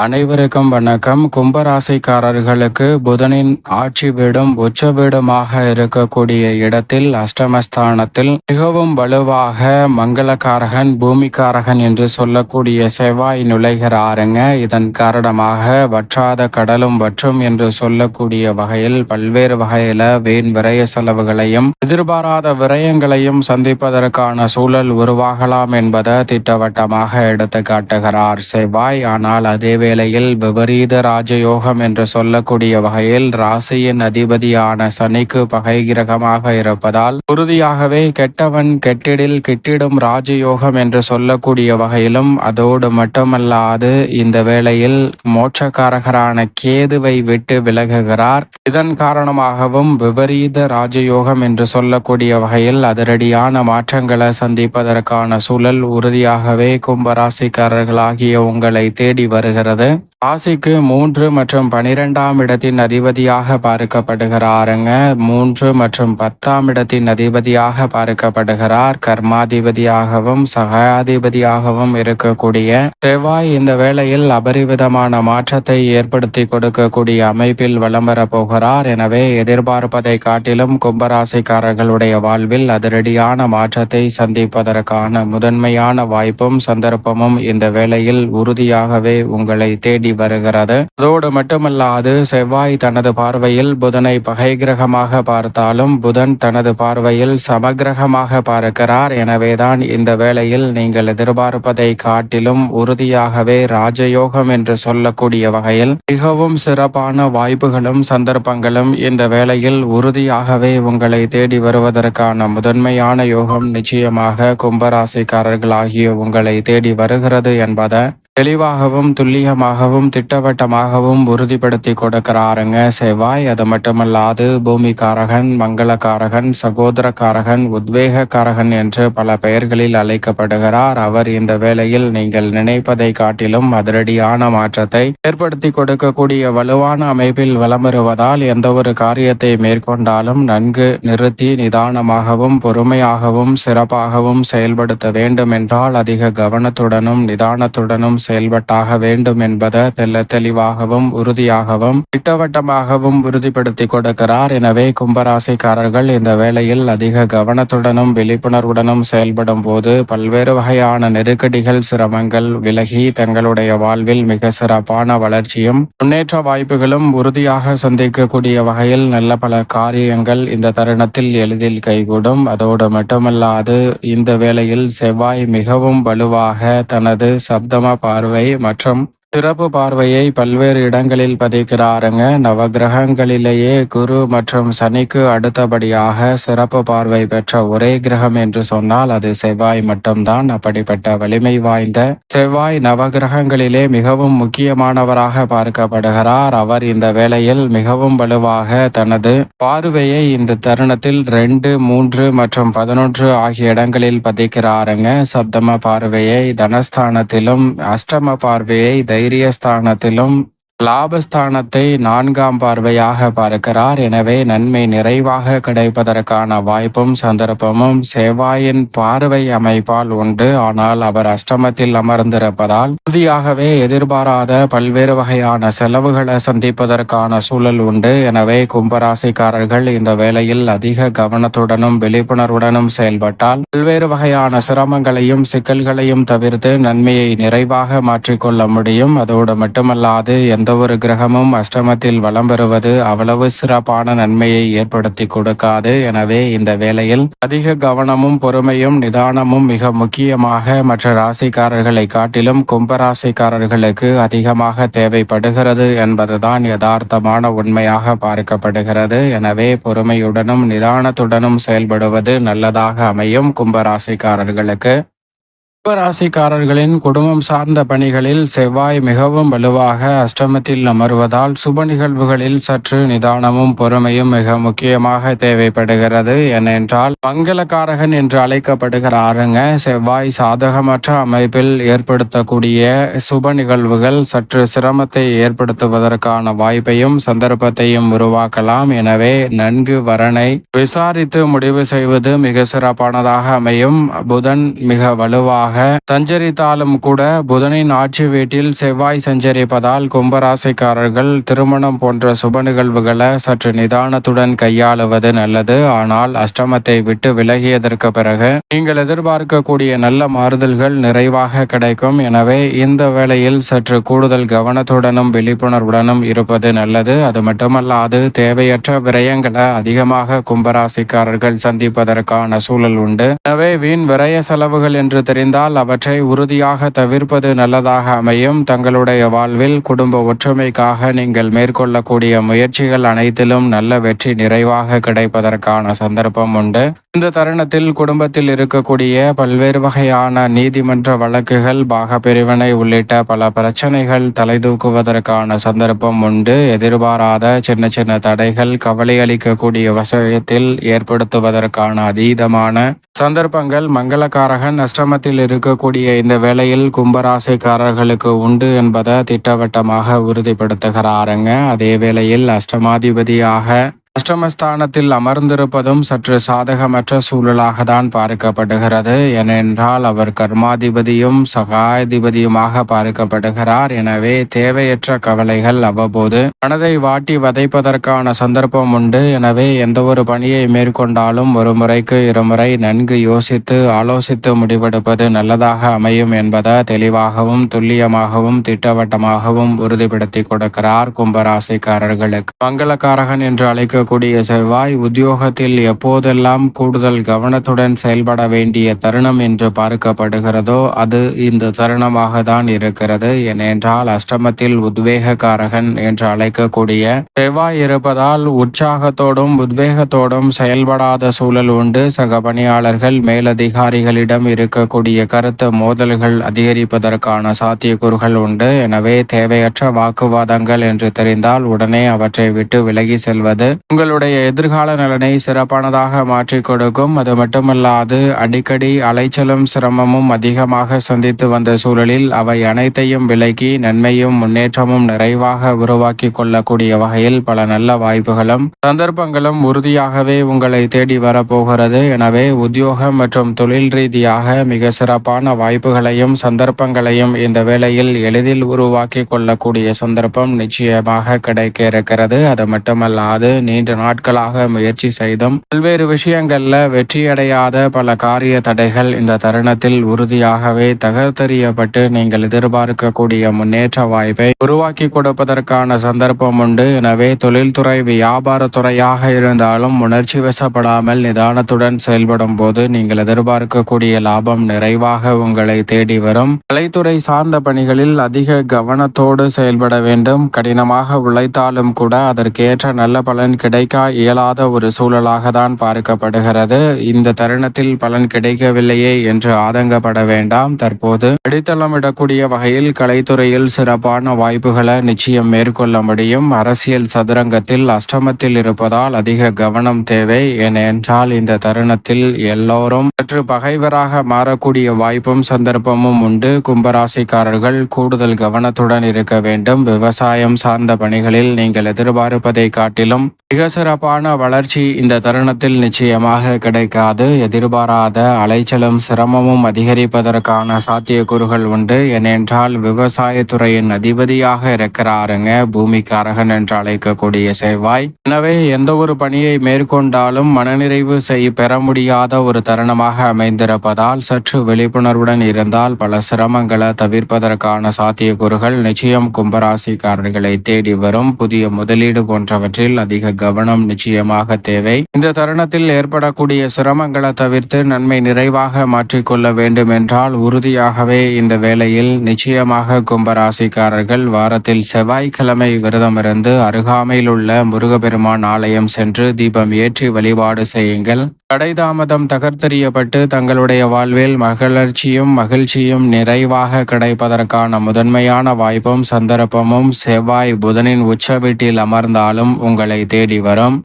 அனைவருக்கும் வணக்கம். கும்பராசிக்காரர்களுக்கு புதனின் ஆட்சி வீடும் உச்ச வீடுமாக இருக்கக்கூடிய இடத்தில் அஷ்டமஸ்தானத்தில் மிகவும் வலுவாக மங்களக்காரகன் பூமிக்காரகன் என்று சொல்லக்கூடிய செவ்வாய் நுழைகிறாருங்க. இதன் காரணமாக வற்றாத கடலும் வற்றும் என்று சொல்லக்கூடிய வகையில் பல்வேறு வகையில வீண் விரய செலவுகளையும் எதிர்பாராத விரயங்களையும் சந்திப்பதற்கான சூழல் உருவாகலாம் என்பதை திட்டவட்டமாக எடுத்து காட்டுகிறார் செவ்வாய். ஆனால் அதே வேளையில் விபரீத ராஜயோகம் என்று சொல்லக்கூடிய வகையில் ராசியின் அதிபதியான சனிக்கு பகை கிரகமாக இருப்பதால் உறுதியாகவே கெட்டவன் கெட்டிடில் கிட்டிடும் ராஜயோகம் என்று சொல்லக்கூடிய வகையிலும் அதோடு மட்டுமல்லாது இந்த வேளையில் மோட்சக்காரகரான கேதுவை விட்டு விலகுகிறார். இதன் காரணமாகவும் விபரீத ராஜயோகம் என்று சொல்லக்கூடிய வகையில் அதிரடியான மாற்றங்களை சந்திப்பதற்கான சூழல் உறுதியாகவே கும்பராசிக்காரர்களாகிய உங்களை தேடி வருகிறது. வருகிறது ராசிக்கு மூன்று மற்றும் பனிரெண்டாம் இடத்தின் அதிபதியாக பார்க்கப்படுகிறாருங்க. மூன்று மற்றும் பத்தாம் இடத்தின் அதிபதியாக பார்க்கப்படுகிறார். கர்மாதிபதியாகவும் சகாதிபதியாகவும் இருக்கக்கூடிய செவ்வாய் இந்த வேளையில் அபரிவிதமான மாற்றத்தை ஏற்படுத்தி கொடுக்கக்கூடிய அமைப்பில் வலம் போகிறார். எனவே எதிர்பார்ப்பதை காட்டிலும் கும்பராசிக்காரர்களுடைய வாழ்வில் அதிரடியான மாற்றத்தை சந்திப்பதற்கான முதன்மையான வாய்ப்பும் சந்தர்ப்பமும் இந்த வேளையில் உறுதியாகவே உங்களை தேடி வருகிறது. அதோடு மட்டுமல்லாது செவ்வாய் தனது பார்வையில் புதனை பகை கிரகமாக பார்த்தாலும் புதன் தனது பார்வையில் சமகிரகமாக பார்க்கிறார். எனவேதான் இந்த வேளையில் நீங்கள் எதிர்பார்ப்பதை காட்டிலும் உறுதியாகவே ராஜயோகம் என்று சொல்லக்கூடிய வகையில் மிகவும் சிறப்பான வாய்ப்புகளும் சந்தர்ப்பங்களும் இந்த வேளையில் உறுதியாகவே உங்களை தேடி வருவதற்கான முதன்மையான யோகம் நிச்சயமாக கும்பராசிக்காரர்களாகிய உங்களை தேடி வருகிறது என்பதை தெளிவாகவும் துல்லியமாகவும் திட்டவட்டமாகவும் உறுதிப்படுத்தி கொடுக்கிறாருங்க செவ்வாய். அது மட்டுமல்லாது பூமிகாரகன் மங்களக்காரகன் சகோதரக்காரகன் உத்வேகக்காரகன் என்று பல பெயர்களில் அழைக்கப்படுகிறார். அவர் இந்த வேளையில் நீங்கள் நினைப்பதை காட்டிலும் அதிரடியான மாற்றத்தை ஏற்படுத்தி கொடுக்கக்கூடிய வலுவான அமைப்பில் வலம் வருவதால் எந்த ஒரு காரியத்தை மேற்கொண்டாலும் நன்கு நிறுத்தி நிதானமாகவும் பொறுமையாகவும் சிறப்பாகவும் செயல்படுத்த வேண்டும் என்றால் அதிக கவனத்துடனும் நிதானத்துடனும் செயல்பட்டாக வேண்டும் என்பதை தெல்ல தெளிவாகவும் உறுதியாகவும் திட்டவட்டமாகவும் உறுதிப்படுத்தி கொடுக்கிறார். எனவே கும்பராசிக்காரர்கள் இந்த வேளையில் அதிக கவனத்துடனும் விழிப்புணர்வுடனும் செயல்படும் போது பல்வேறு வகையான நெருக்கடிகள் சிரமங்கள் விலகி தங்களுடைய வாழ்வில் மிக சிறப்பான வளர்ச்சியும் முன்னேற்ற வாய்ப்புகளும் உறுதியாக சந்திக்கக்கூடிய வகையில் நல்ல பல காரியங்கள் இந்த தருணத்தில் எளிதில் கைகூடும். அதோடு மட்டுமல்லாது இந்த வேளையில் செவ்வாய் மிகவும் வலுவாக தனது சப்தம பார்வை மற்றும் சிறப்பு பார்வையை பல்வேறு இடங்களில் பதிக்கிறாருங்க. நவகிரகங்களிலேயே குரு மற்றும் சனிக்கு அடுத்தபடியாக சிறப்பு பார்வை பெற்ற ஒரே கிரகம் என்று சொன்னால் அது செவ்வாய் மட்டும்தான். அப்படிப்பட்ட வலிமை வாய்ந்த செவ்வாய் நவகிரகங்களிலே மிகவும் முக்கியமானவராக பார்க்கப்படுகிறார். அவர் இந்த வேளையில் மிகவும் வலுவாக தனது பார்வையை இந்த தருணத்தில் ரெண்டு மூன்று மற்றும் பதினொன்று ஆகிய இடங்களில் பதிக்கிறாருங்க. சப்தம பார்வையை தனஸ்தானத்திலும் அஷ்டம பார்வையை தைரியஸ்தானத்திலும் லாபஸ்தானத்தை நான்காம் பார்வையாக பார்க்கிறார். எனவே நன்மை நிறைவாக கிடைப்பதற்கான வாய்ப்பும் சந்தர்ப்பமும் செவ்வாயின் பார்வை அமைப்பால் உண்டு. ஆனால் அவர் அஷ்டமத்தில் அமர்ந்திருப்பதால் உறுதியாகவே எதிர்பாராத பல்வேறு வகையான செலவுகளை சந்திப்பதற்கான சூழல் உண்டு. எனவே கும்பராசிக்காரர்கள் இந்த வேளையில் அதிக கவனத்துடனும் விழிப்புணர்வுடனும் செயல்பட்டால் பல்வேறு வகையான சிரமங்களையும் சிக்கல்களையும் தவிர்த்து நன்மையை நிறைவாக மாற்றிக்கொள்ள முடியும். அதோடு மட்டுமல்லாது எந்த ஒரு கிரகமும் அஷ்டமத்தில் வலம் பெறுவது அவ்வளவு சிறப்பான நன்மையை ஏற்படுத்தி கொடுக்காது. எனவே இந்த வேளையில் அதிக கவனமும் பொறுமையும் நிதானமும் மிக முக்கியமாக மற்ற ராசிக்காரர்களை காட்டிலும் கும்பராசிக்காரர்களுக்கு அதிகமாக தேவைப்படுகிறது என்பதுதான் யதார்த்தமான உண்மையாக பார்க்கப்படுகிறது. எனவே பொறுமையுடனும் நிதானத்துடனும் செயல்படுவது நல்லதாக அமையும் கும்பராசிக்காரர்களுக்கு கும்பராசிக்காரர்களின் குடும்பம் சார்ந்த பணிகளில் செவ்வாய் மிகவும் வலுவாக அஷ்டமத்தில் அமர்வதால் சுப நிகழ்வுகளில் சற்று நிதானமும் பொறுமையும் மிக முக்கியமாக தேவைப்படுகிறது. ஏனென்றால் மங்களக்காரகன் என்று அழைக்கப்படுகிற ஆறுங்க செவ்வாய் சாதகமற்ற அமைப்பில் ஏற்படுத்தக்கூடிய சுப நிகழ்வுகள் சற்று சிரமத்தை ஏற்படுத்துவதற்கான வாய்ப்பையும் சந்தர்ப்பத்தையும் உருவாக்கலாம். எனவே நன்கு வரனை விசாரித்து முடிவு செய்வது மிக சிறப்பானதாக அமையும். புதன் மிக வலுவாக காரணமாக சஞ்சரித்தாலும் கூட புதனின் ஆட்சி வீட்டில் செவ்வாய் சஞ்சரிப்பதால் கும்பராசிக்காரர்கள் திருமணம் போன்ற சுப நிகழ்வுகளை சற்று நிதானத்துடன் கையாளுவது நல்லது. ஆனால் அஷ்டமத்தை விட்டு விலகியதற்கு பிறகு நீங்கள் எதிர்பார்க்கக்கூடிய நல்ல மாறுதல்கள் நிறைவாக கிடைக்கும். எனவே இந்த வேளையில் சற்று கூடுதல் கவனத்துடனும் விழிப்புணர்வுடனும் இருப்பது நல்லது. அது மட்டுமல்லாது தேவையற்ற விரயங்களை அதிகமாக கும்பராசிக்காரர்கள் சந்திப்பதற்கான சூழல் உண்டு. எனவே வீண் விரய செலவுகள் என்று தெரிந்தால் அவற்றை உறுதியாக தவிர்ப்பது நல்லதாக அமையும். தங்களுடைய வாழ்வில் குடும்ப ஒற்றுமைக்காக நீங்கள் மேற்கொள்ளக்கூடிய முயற்சிகள் அனைத்திலும் நல்ல வெற்றி நிறைவாக கிடைப்பதற்கான சந்தர்ப்பம் உண்டு. இந்த தருணத்தில் குடும்பத்தில் இருக்கக்கூடிய பல்வேறு வகையான நீதிமன்ற வழக்குகள் பாகப்பிரிவினை உள்ளிட்ட பல பிரச்சனைகள் தலைதூக்குவதற்கான சந்தர்ப்பம் உண்டு. எதிர்பாராத சின்ன சின்ன தடைகள் கவலை அளிக்கக்கூடிய விஷயத்தில் ஏற்படுத்துவதற்கான அதீதமான சந்தர்ப்பங்கள். மங்களக்காரகன் அஷ்டமத்தில் இருக்கக்கூடிய இந்த வேளையில் கும்பராசிக்காரர்களுக்கு உண்டு என்பதை திட்டவட்டமாக உறுதிப்படுத்துகிறாருங்க. அதே வேளையில் அஷ்டமாதிபதியாக அஷ்டமஸ்தானத்தில் அமர்ந்திருப்பதும் சற்று சாதகமற்ற சூழலாக தான் பார்க்கப்படுகிறது. ஏனென்றால் அவர் கர்மாதிபதியும் சகாதிபதியுமாக பார்க்கப்படுகிறார். எனவே தேவையற்ற கவலைகள் அவ்வப்போது. மனதை வாட்டி வதைப்பதற்கான சந்தர்ப்பம் உண்டு. எனவே எந்த ஒரு பணியை மேற்கொண்டாலும் ஒரு முறைக்கு இருமுறை நன்கு யோசித்து ஆலோசித்து முடிவெடுப்பது நல்லதாக அமையும் என்பதை தெளிவாகவும் துல்லியமாகவும் திட்டவட்டமாகவும் உறுதிப்படுத்தி கொடுக்கிறார் கும்பராசிக்காரர்களுக்கு. மங்களக்காரகன் என்று அழைக்க இருக்கக்கூடிய செவ்வாய் உத்தியோகத்தில் எப்போதெல்லாம் கூடுதல் கவனத்துடன் செயல்பட வேண்டிய தருணம் என்று பார்க்கப்படுகிறதோ அது இந்த தருணமாக தான் இருக்கிறது. ஏனென்றால் அஷ்டமத்தில் உத்வேகக்காரகன் என்று அழைக்கக்கூடிய செவ்வாய் இருப்பதால் உற்சாகத்தோடும் உத்வேகத்தோடும் செயல்படாத சூழல் உண்டு. சக பணியாளர்கள் மேலதிகாரிகளிடம் இருக்கக்கூடிய கருத்து மோதல்கள் அதிகரிப்பதற்கான சாத்தியக்கூறுகள் உண்டு. எனவே தேவையற்ற வாக்குவாதங்கள் என்று தெரிந்தால் உடனே அவற்றை விட்டு விலகி செல்வது உங்களுடைய எதிர்கால நலனை சிறப்பானதாக மாற்றி கொடுக்கும். அது மட்டுமல்லாது அடிக்கடி அலைச்சலும் சிரமமும் அதிகமாக சந்தித்து வந்த சூழலில் அவை அனைத்தையும் விலக்கி நன்மையும் முன்னேற்றமும் நிறைவாக உருவாக்கி கொள்ளக்கூடிய வகையில் பல நல்ல வாய்ப்புகளும் சந்தர்ப்பங்களும் உறுதியாகவே உங்களை தேடி வரப்போகிறது. எனவே உத்தியோகம் மற்றும் தொழில் ரீதியாக மிக சிறப்பான வாய்ப்புகளையும் சந்தர்ப்பங்களையும் இந்த வேளையில் எளிதில் உருவாக்கி கொள்ளக்கூடிய சந்தர்ப்பம் நிச்சயமாக கிடைக்க இருக்கிறது அது மட்டுமல்லாது நீ நீண்ட நாட்களாக முயற்சி செய்தும். பல்வேறு விஷயங்கள்ல வெற்றியடையாத பல காரிய தடைகள் இந்த தருணத்தில் உறுதியாகவே தகர்த்தெறியப்பட்டு நீங்கள் எதிர்பார்க்கக்கூடிய முன்னேற்ற வாய்ப்பை உருவாக்கி கொடுப்பதற்கான சந்தர்ப்பம் உண்டு. எனவே தொழில்துறை வியாபாரத்துறையாக இருந்தாலும் உணர்ச்சி வசப்படாமல் நிதானத்துடன் செயல்படும் போது நீங்கள் எதிர்பார்க்கக்கூடிய லாபம் நிறைவாக உங்களை தேடி வரும். கலைத்துறை சார்ந்த பணிகளில் அதிக கவனத்தோடு செயல்பட வேண்டும். கடினமாக உழைத்தாலும் கூட அதற்கேற்ற நல்ல பலன் கிடை கிடைக்க இயலாத ஒரு சூழலாக தான் பார்க்கப்படுகிறது. இந்த தருணத்தில் பலன் கிடைக்கவில்லையே என்று ஆதங்கப்பட வேண்டாம். தற்போது அடித்தளமிடக்கூடிய வகையில் கலைத்துறையில் சிறப்பான வாய்ப்புகளை நிச்சயம் மேற்கொள்ள முடியும். அரசியல் சதுரங்கத்தில் அஷ்டமத்தில் இருப்பதால் அதிக கவனம் தேவை. ஏனென்றால் இந்த தருணத்தில் எல்லோரும் சற்று பகைவராக மாறக்கூடிய வாய்ப்பும் சந்தர்ப்பமும் உண்டு. கும்பராசிக்காரர்கள் கூடுதல் கவனத்துடன் இருக்க வேண்டும். விவசாயம் சார்ந்த பணிகளில் நீங்கள் எதிர்பார்ப்பதை காட்டிலும் மிக சிறப்பான வளர்ச்சி இந்த தருணத்தில் நிச்சயமாக கிடைக்காது. எதிர்பாராத அலைச்சலும் சிரமமும் அதிகரிப்பதற்கான சாத்தியக்கூறுகள் உண்டு. ஏனென்றால் விவசாயத்துறையின் அதிபதியாக இருக்கிறாருங்க. பூமிக்காரகன் என்று அழைக்கக்கூடிய செவ்வாய். எனவே எந்த ஒரு பணியை மேற்கொண்டாலும் மனநிறைவு செய் பெற முடியாத ஒரு தருணமாக அமைந்திருப்பதால் சற்று விழிப்புணர்வுடன் இருந்தால் பல சிரமங்களை தவிர்ப்பதற்கான சாத்தியக்கூறுகள் நிச்சயம் கும்பராசிக்காரர்களை தேடி வரும். புதிய முதலீடு போன்றவற்றில் அதிக கவனம் நிச்சயமாக தேவை. இந்த தருணத்தில் ஏற்படக்கூடிய சிரமங்களை தவிர்த்து நன்மை நிறைவாக மாற்றிக்கொள்ள வேண்டும் என்றால் உறுதியாகவே இந்த வேளையில் நிச்சயமாக கும்பராசிக்காரர்கள் வாரத்தில் செவ்வாய்க்கிழமை விரதமிருந்து அருகாமையில் உள்ள முருகப்பெருமான் ஆலயம் சென்று தீபம் ஏற்றி வழிபாடு செய்யுங்கள். தடைதாமதம் தகர்த்தெறியப்பட்டு தங்களுடைய வாழ்வில் மகிழ்ச்சியும் மகிழ்ச்சியும் நிறைவாக கிடைப்பதற்கான முதன்மையான வாய்ப்பும் சந்தர்ப்பமும் செவ்வாய் புதனின் உச்ச வீட்டில் அமர்ந்தாலும் உங்களை தேடி வரும்.